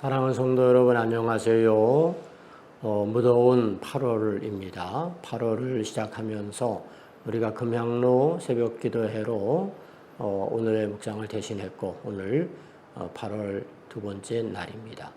사랑하는 성도 여러분 안녕하세요. 어, 무더운 8월입니다. 8월을 시작하면서 우리가 금향로 새벽 기도회로 어, 오늘의 묵상을 대신했고 오늘 어, 8월 두 번째 날입니다.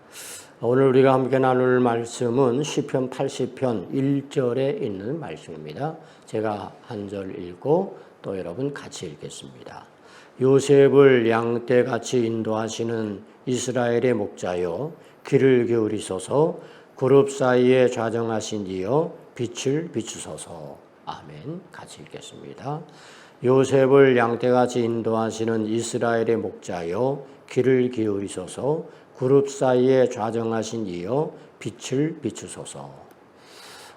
오늘 우리가 함께 나눌 말씀은 시편 80편 1절에 있는 말씀입니다. 제가 한 절 읽고 또 여러분 같이 읽겠습니다. 요셉을 양떼같이 인도하시는 이스라엘의 목자여 귀를 기울이소서. 그룹 사이에 좌정하신 이여 빛을 비추소서. 아멘. 같이 읽겠습니다. 요셉을 양떼같이 인도하시는 이스라엘의 목자여 귀를 기울이소서. 그룹 사이에 좌정하신 이여 빛을 비추소서.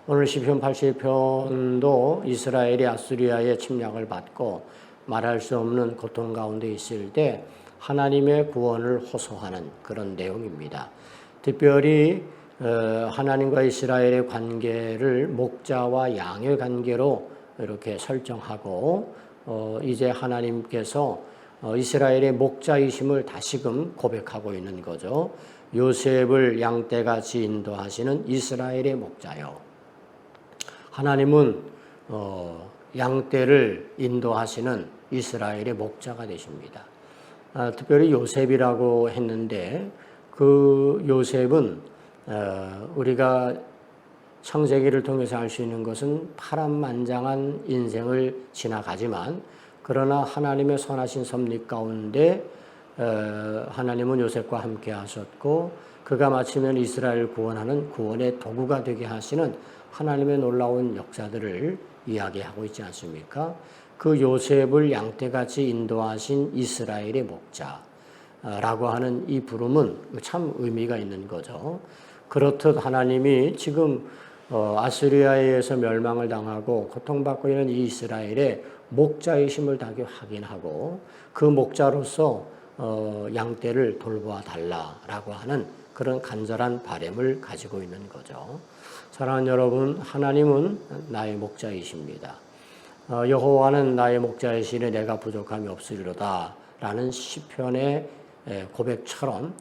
오늘 시편 80편도 이스라엘이 아수리아의 침략을 받고 말할 수 없는 고통 가운데 있을 때 하나님의 구원을 호소하는 그런 내용입니다. 특별히 어, 하나님과 이스라엘의 관계를 목자와 양의 관계로 이렇게 설정하고 어, 이제 하나님께서 어, 이스라엘의 목자이심을 다시금 고백하고 있는 거죠. 요셉을 양떼같이 인도하시는 이스라엘의 목자요. 하나님은 양떼를 인도하시는 이스라엘의 목자가 되십니다. 아, 특별히 요셉이라고 했는데 그 요셉은 어, 우리가 창세기를 통해서 알 수 있는 것은 파란만장한 인생을 지나가지만 그러나 하나님의 선하신 섭리 가운데 어, 하나님은 요셉과 함께 하셨고 그가 마치면 이스라엘 구원하는 구원의 도구가 되게 하시는 하나님의 놀라운 역사들을 이야기하고 있지 않습니까? 그 요셉을 양떼같이 인도하신 이스라엘의 목자라고 하는 이 부름은 참 의미가 있는 거죠. 그렇듯 하나님이 지금 어, 아스리아에 의해서 멸망을 당하고 고통받고 있는 이 이스라엘의 목자이심을 다시 확인하고 그 목자로서 어, 양떼를 돌보아 달라라고 하는 그런 간절한 바램을 가지고 있는 거죠. 사랑하는 여러분, 하나님은 나의 목자이십니다. 어, 여호와는 나의 목자이시니 내가 부족함이 없으리로다라는 시편의 고백처럼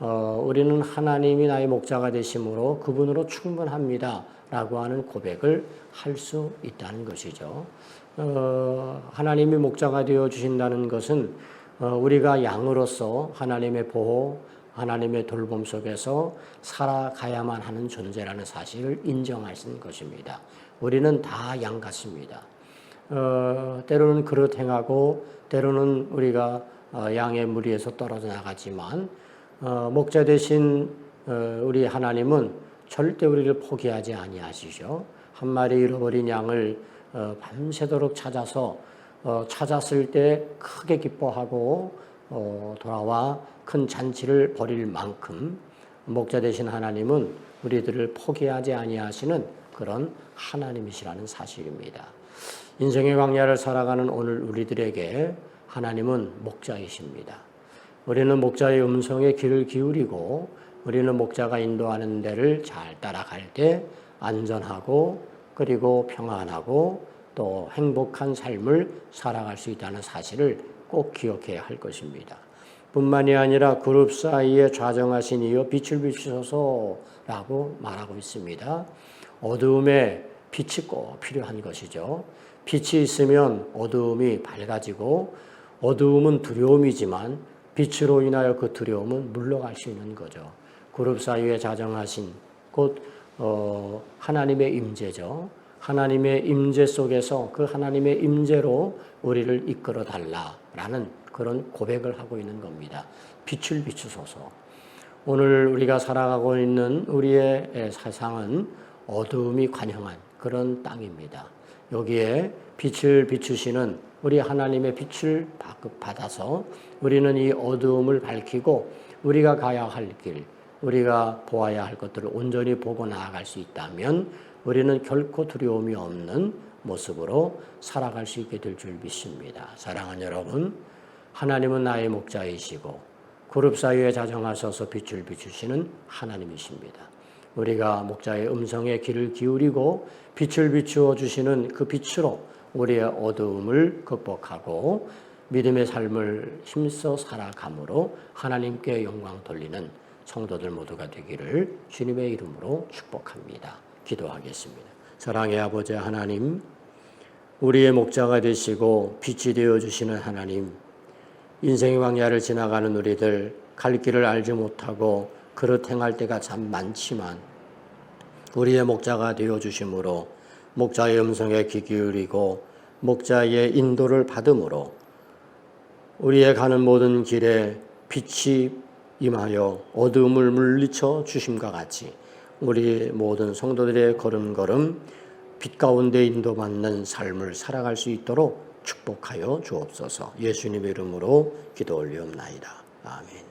어, 우리는 하나님이 나의 목자가 되심으로 그분으로 충분합니다라고 하는 고백을 할 수 있다는 것이죠. 어, 하나님이 목자가 되어 주신다는 것은 우리가 양으로서 하나님의 보호, 하나님의 돌봄 속에서 살아가야만 하는 존재라는 사실을 인정하신 것입니다. 우리는 다 양 같습니다. 어, 때로는 그릇 행하고 때로는 우리가 어, 양의 무리에서 떨어져 나가지만 어, 목자 대신 어, 우리 하나님은 절대 우리를 포기하지 아니하시죠. 한 마리 잃어버린 양을 어, 밤새도록 찾아서 어, 찾았을 때 크게 기뻐하고 돌아와 큰 잔치를 벌일 만큼 목자 되신 하나님은 우리들을 포기하지 아니하시는 그런 하나님이시라는 사실입니다. 인생의 광야를 살아가는 오늘 우리들에게 하나님은 목자이십니다. 우리는 목자의 음성에 귀를 기울이고 우리는 목자가 인도하는 데를 잘 따라갈 때 안전하고 그리고 평안하고 또 행복한 삶을 살아갈 수 있다는 사실을 꼭 기억해야 할 것입니다. 뿐만이 아니라 그룹 사이에 좌정하신 이여 빛을 비추소서라고 말하고 있습니다. 어두움에 빛이 꼭 필요한 것이죠. 빛이 있으면 어두움이 밝아지고 어두움은 두려움이지만 빛으로 인하여 그 두려움은 물러갈 수 있는 거죠. 그룹 사이에 자정하신 곧 어, 하나님의 임재죠. 하나님의 임재 속에서 그 하나님의 임재로 우리를 이끌어 달라라는 그런 고백을 하고 있는 겁니다. 빛을 비추소서. 오늘 우리가 살아가고 있는 우리의 세상은 어두움이 관영한 그런 땅입니다. 여기에 빛을 비추시는 우리 하나님의 빛을 받아서 우리는 이 어두움을 밝히고 우리가 가야 할 길, 우리가 보아야 할 것들을 온전히 보고 나아갈 수 있다면 우리는 결코 두려움이 없는 모습으로 살아갈 수 있게 될 줄 믿습니다. 사랑하는 여러분, 하나님은 나의 목자이시고 그룹 사이에 자정하셔서 빛을 비추시는 하나님이십니다. 우리가 목자의 음성에 귀를 기울이고 빛을 비추어 주시는 그 빛으로 우리의 어두움을 극복하고 믿음의 삶을 힘써 살아감으로 하나님께 영광 돌리는 성도들 모두가 되기를 주님의 이름으로 축복합니다. 기도하겠습니다. 사랑의 아버지 하나님, 우리의 목자가 되시고 빛이 되어 주시는 하나님, 인생의 광야를 지나가는 우리들 갈 길을 알지 못하고 그릇 행할 때가 참 많지만 우리의 목자가 되어 주심으로 목자의 음성에 귀 기울이고 목자의 인도를 받음으로 우리의 가는 모든 길에 빛이 임하여 어둠을 물리쳐 주심과 같이 우리 모든 성도들의 걸음걸음 빛 가운데 인도받는 삶을 살아갈 수 있도록 축복하여 주옵소서. 예수님의 이름으로 기도 올리옵나이다. 아멘.